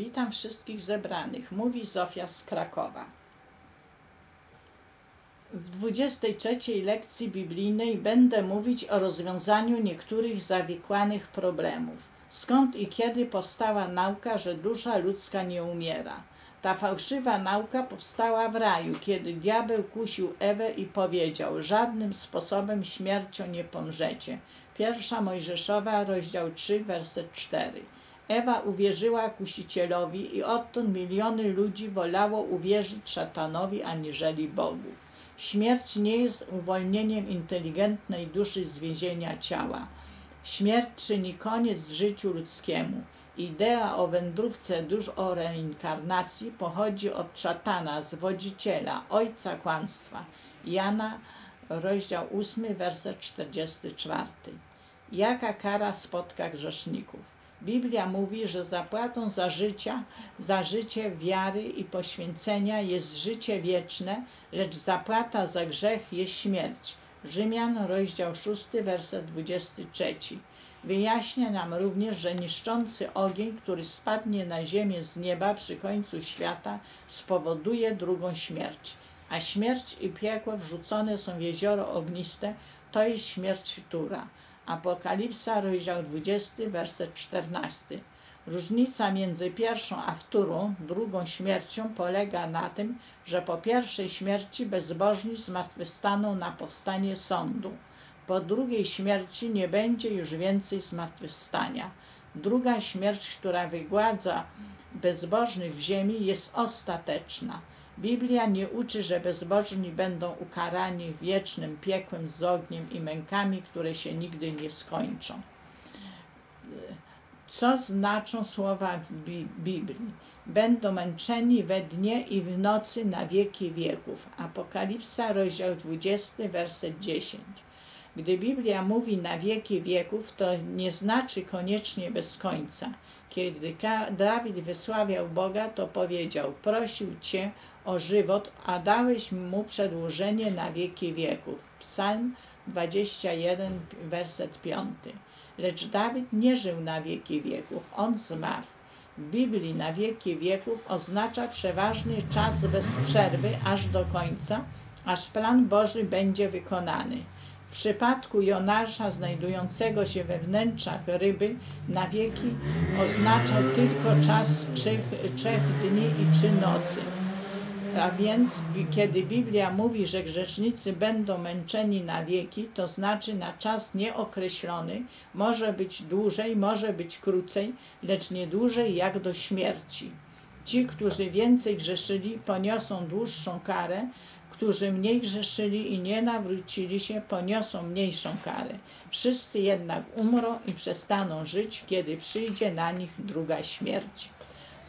Witam wszystkich zebranych, mówi Zofia z Krakowa. W 23 lekcji biblijnej będę mówić o rozwiązaniu niektórych zawikłanych problemów. Skąd i kiedy powstała nauka, że dusza ludzka nie umiera? Ta fałszywa nauka powstała w raju, kiedy diabeł kusił Ewę i powiedział: Żadnym sposobem śmiercią nie pomrzecie. Pierwsza Mojżeszowa, rozdział 3, werset 4. Ewa uwierzyła kusicielowi i odtąd miliony ludzi wolało uwierzyć szatanowi aniżeli Bogu. Śmierć nie jest uwolnieniem inteligentnej duszy z więzienia ciała. Śmierć czyni koniec życiu ludzkiemu. Idea o wędrówce dusz o reinkarnacji pochodzi od szatana, zwodziciela, ojca kłamstwa. Jana, rozdział 8, werset 44. Jaka kara spotka grzeszników? Biblia mówi, że zapłatą za życia, za życie wiary i poświęcenia jest życie wieczne, lecz zapłata za grzech jest śmierć. Rzymian, rozdział 6, werset 23. Wyjaśnia nam również, że niszczący ogień, który spadnie na ziemię z nieba przy końcu świata, spowoduje drugą śmierć. A śmierć i piekło wrzucone są w jezioro ogniste, to jest śmierć wtóra. Apokalipsa, rozdział 20, werset 14. Różnica między pierwszą a wtórą, drugą śmiercią polega na tym, że po pierwszej śmierci bezbożni zmartwychwstaną na powstanie sądu. Po drugiej śmierci nie będzie już więcej zmartwychwstania. Druga śmierć, która wygładza bezbożnych ziemi, jest ostateczna. Biblia nie uczy, że bezbożni będą ukarani wiecznym piekłem z ogniem i mękami, które się nigdy nie skończą. Co znaczą słowa Biblii? Będą męczeni we dnie i w nocy na wieki wieków. Apokalipsa, rozdział 20, werset 10. Gdy Biblia mówi na wieki wieków, to nie znaczy koniecznie bez końca. Kiedy Dawid wysławiał Boga, to powiedział: Prosił Cię o żywot, a dałeś mu przedłużenie na wieki wieków. Psalm 21, werset 5. Lecz Dawid nie żył na wieki wieków, on zmarł. W Biblii na wieki wieków oznacza przeważny czas bez przerwy aż do końca, aż plan Boży będzie wykonany. W przypadku Jonasza znajdującego się we wnętrzach ryby na wieki oznaczał tylko czas trzech, trzech dni i trzy nocy. A więc, kiedy Biblia mówi, że grzesznicy będą męczeni na wieki, to znaczy na czas nieokreślony, może być dłużej, może być krócej, lecz nie dłużej jak do śmierci. Ci, którzy więcej grzeszyli, poniosą dłuższą karę, którzy mniej grzeszyli i nie nawrócili się, poniosą mniejszą karę. Wszyscy jednak umrą i przestaną żyć, kiedy przyjdzie na nich druga śmierć.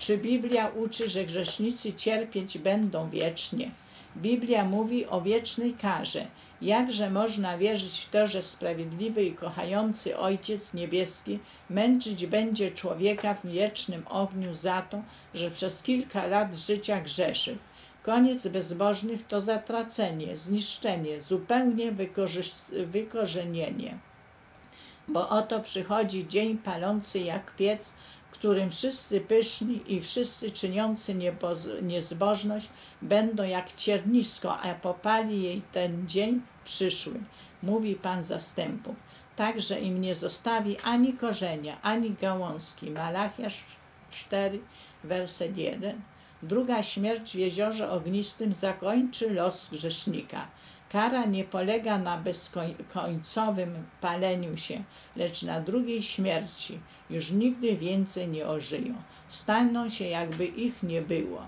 Czy Biblia uczy, że grzesznicy cierpieć będą wiecznie? Biblia mówi o wiecznej karze. Jakże można wierzyć w to, że sprawiedliwy i kochający Ojciec Niebieski męczyć będzie człowieka w wiecznym ogniu za to, że przez kilka lat życia grzeszy? Koniec bezbożnych to zatracenie, zniszczenie, zupełnie wykorzenienie. Bo oto przychodzi dzień palący jak piec, którym wszyscy pyszni i wszyscy czyniący niezbożność będą jak ciernisko, a popali jej ten dzień przyszły, mówi Pan zastępów. Także im nie zostawi ani korzenia, ani gałązki. Malachiasz 4, werset 1. Druga śmierć w jeziorze ognistym zakończy los grzesznika. Kara nie polega na bezkońcowym paleniu się, lecz na drugiej śmierci. Już nigdy więcej nie ożyją. Staną się, jakby ich nie było.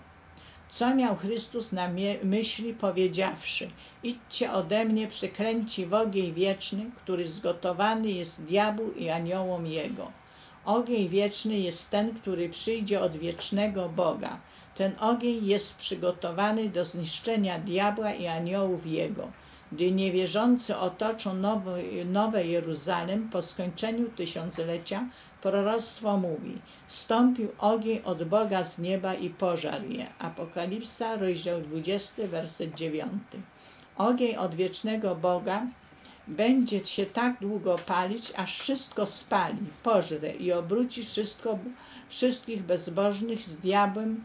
Co miał Chrystus na myśli, powiedziawszy: Idźcie ode mnie, przykręci w ogień wieczny, który zgotowany jest diabłu i aniołom jego. Ogień wieczny jest ten, który przyjdzie od wiecznego Boga ten ogień jest przygotowany do zniszczenia diabła i aniołów jego. Gdy niewierzący otoczą nowe, nowe Jeruzalem po skończeniu tysiąclecia, proroctwo mówi: Stąpił ogień od Boga z nieba i pożarł je. Apokalipsa, rozdział 20, werset 9. Ogień od wiecznego Boga będzie się tak długo palić, aż wszystko spali, pożre i obróci wszystko wszystkich bezbożnych z diabłem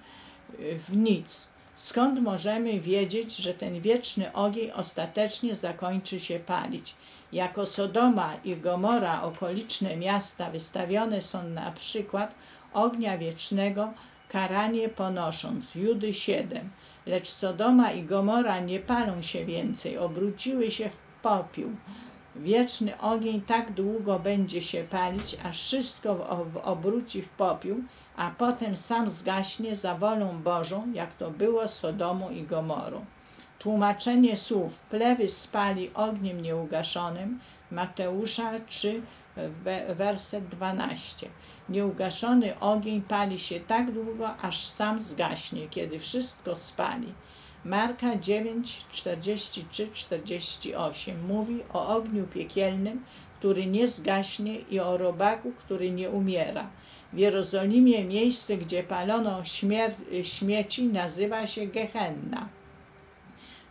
y, w nic. Skąd możemy wiedzieć, że ten wieczny ogień ostatecznie zakończy się palić? Jako Sodoma i Gomora okoliczne miasta wystawione są na przykład ognia wiecznego, karanie ponosząc. Judy 7. Lecz Sodoma i Gomora nie palą się więcej, obróciły się w popiół. Wieczny ogień tak długo będzie się palić, aż wszystko w, obróci w popiół, a potem sam zgaśnie za wolą Bożą, jak to było z Sodomą i Gomorą. Tłumaczenie słów plewy spali ogniem nieugaszonym Mateusza 3, werset 12. Nieugaszony ogień pali się tak długo, aż sam zgaśnie, kiedy wszystko spali. Marka 9, 43, 48 mówi o ogniu piekielnym, który nie zgaśnie i o robaku, który nie umiera. W Jerozolimie miejsce, gdzie palono śmieci, nazywa się Gehenna.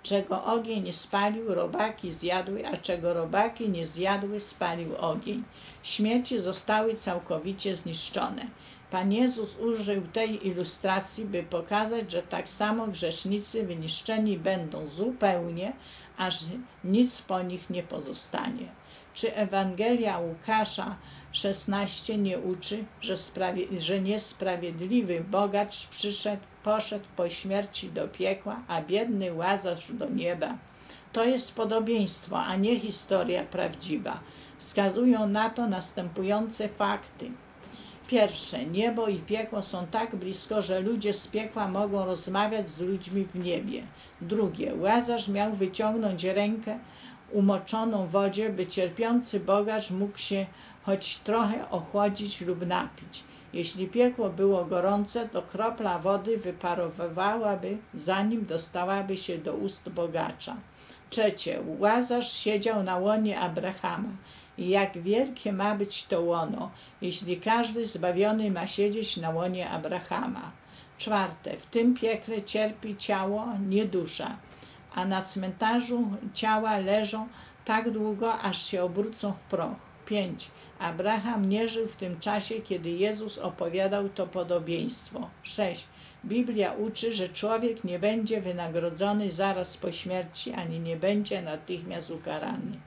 Czego ogień nie spalił, robaki zjadły, a czego robaki nie zjadły, spalił ogień. Śmieci zostały całkowicie zniszczone. Pan Jezus użył tej ilustracji, by pokazać, że tak samo grzesznicy wyniszczeni będą zupełnie, aż nic po nich nie pozostanie. Czy Ewangelia Łukasza 16 nie uczy, że, że niesprawiedliwy bogacz przyszedł, poszedł po śmierci do piekła, a biedny łazarz do nieba? To jest podobieństwo, a nie historia prawdziwa. Wskazują na to następujące fakty. Pierwsze, niebo i piekło są tak blisko, że ludzie z piekła mogą rozmawiać z ludźmi w niebie. Drugie, Łazarz miał wyciągnąć rękę umoczoną w wodzie, by cierpiący bogacz mógł się choć trochę ochłodzić lub napić. Jeśli piekło było gorące, to kropla wody wyparowywałaby, zanim dostałaby się do ust bogacza. Trzecie, Łazarz siedział na łonie Abrahama. I jak wielkie ma być to łono, jeśli każdy zbawiony ma siedzieć na łonie Abrahama. Czwarte, w tym piekle cierpi ciało, nie dusza, a na cmentarzu ciała leżą tak długo, aż się obrócą w proch. Pięć. Abraham nie żył w tym czasie, kiedy Jezus opowiadał to podobieństwo. 6. Biblia uczy, że człowiek nie będzie wynagrodzony zaraz po śmierci, ani nie będzie natychmiast ukarany.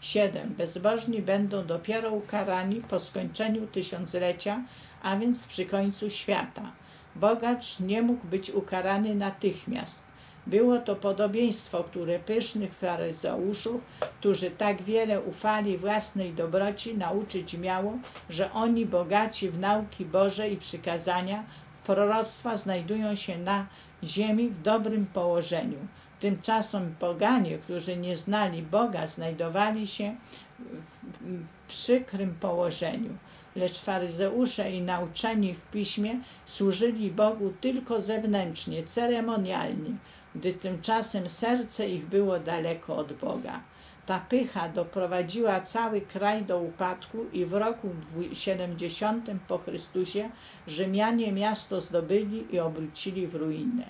7. Bezbożni będą dopiero ukarani po skończeniu tysiąclecia, a więc przy końcu świata. Bogacz nie mógł być ukarany natychmiast. Było to podobieństwo, które pysznych faryzeuszów, którzy tak wiele ufali własnej dobroci, nauczyć miało, że oni bogaci w nauki Boże i przykazania, w proroctwa znajdują się na ziemi w dobrym położeniu. Tymczasem poganie, którzy nie znali Boga, znajdowali się w przykrym położeniu. Lecz faryzeusze i nauczeni w piśmie służyli Bogu tylko zewnętrznie, ceremonialnie, gdy tymczasem serce ich było daleko od Boga. Ta pycha doprowadziła cały kraj do upadku i w roku 70 po Chrystusie Rzymianie miasto zdobyli i obrócili w ruinę.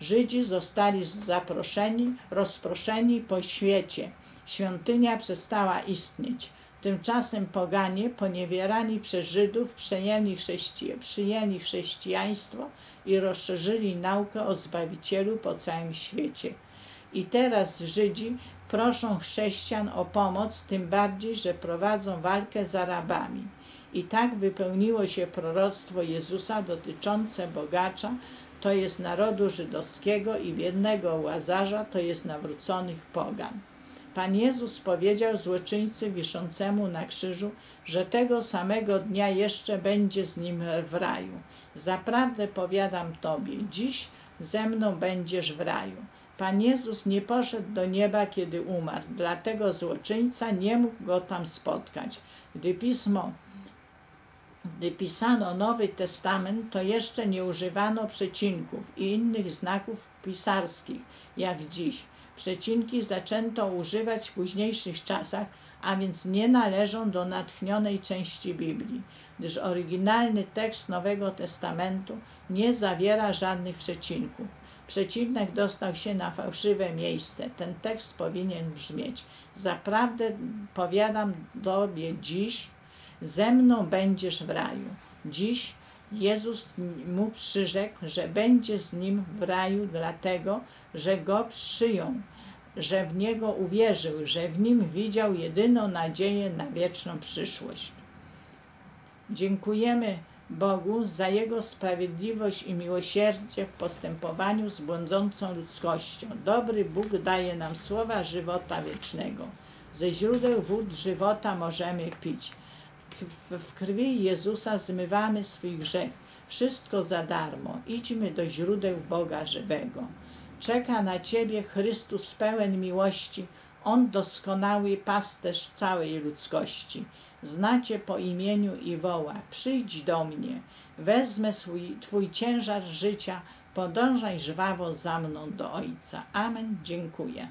Żydzi zostali zaproszeni, rozproszeni po świecie. Świątynia przestała istnieć. Tymczasem poganie, poniewierani przez Żydów, przejęli, chrześci przyjęli chrześcijaństwo i rozszerzyli naukę o Zbawicielu po całym świecie. I teraz Żydzi proszą chrześcijan o pomoc, tym bardziej, że prowadzą walkę z Arabami. I tak wypełniło się proroctwo Jezusa dotyczące bogacza, to jest narodu żydowskiego i biednego Łazarza, to jest nawróconych pogan. Pan Jezus powiedział złoczyńcy wiszącemu na krzyżu, że tego samego dnia jeszcze będzie z nim w raju. Zaprawdę powiadam Tobie, dziś ze mną będziesz w raju. Pan Jezus nie poszedł do nieba, kiedy umarł, dlatego złoczyńca nie mógł go tam spotkać. Gdy pismo gdy pisano Nowy Testament, to jeszcze nie używano przecinków i innych znaków pisarskich, jak dziś. Przecinki zaczęto używać w późniejszych czasach, a więc nie należą do natchnionej części Biblii, gdyż oryginalny tekst Nowego Testamentu nie zawiera żadnych przecinków. Przecinek dostał się na fałszywe miejsce. Ten tekst powinien brzmieć: Zaprawdę powiadam Tobie dziś, ze mną będziesz w raju. Dziś Jezus mu przyrzekł, że będzie z nim w raju, dlatego że go przyjął, że w niego uwierzył, że w nim widział jedyną nadzieję na wieczną przyszłość. Dziękujemy Bogu za Jego sprawiedliwość i miłosierdzie w postępowaniu z błądzącą ludzkością. Dobry Bóg daje nam słowa żywota wiecznego. Ze źródeł wód żywota możemy pić. W, krwi Jezusa zmywamy swój grzech. Wszystko za darmo. Idźmy do źródeł Boga żywego. Czeka na Ciebie Chrystus pełen miłości, On doskonały pasterz całej ludzkości. Znacie po imieniu i woła, przyjdź do mnie, wezmę swój, Twój ciężar życia, podążaj żwawo za mną do Ojca. Amen, dziękuję.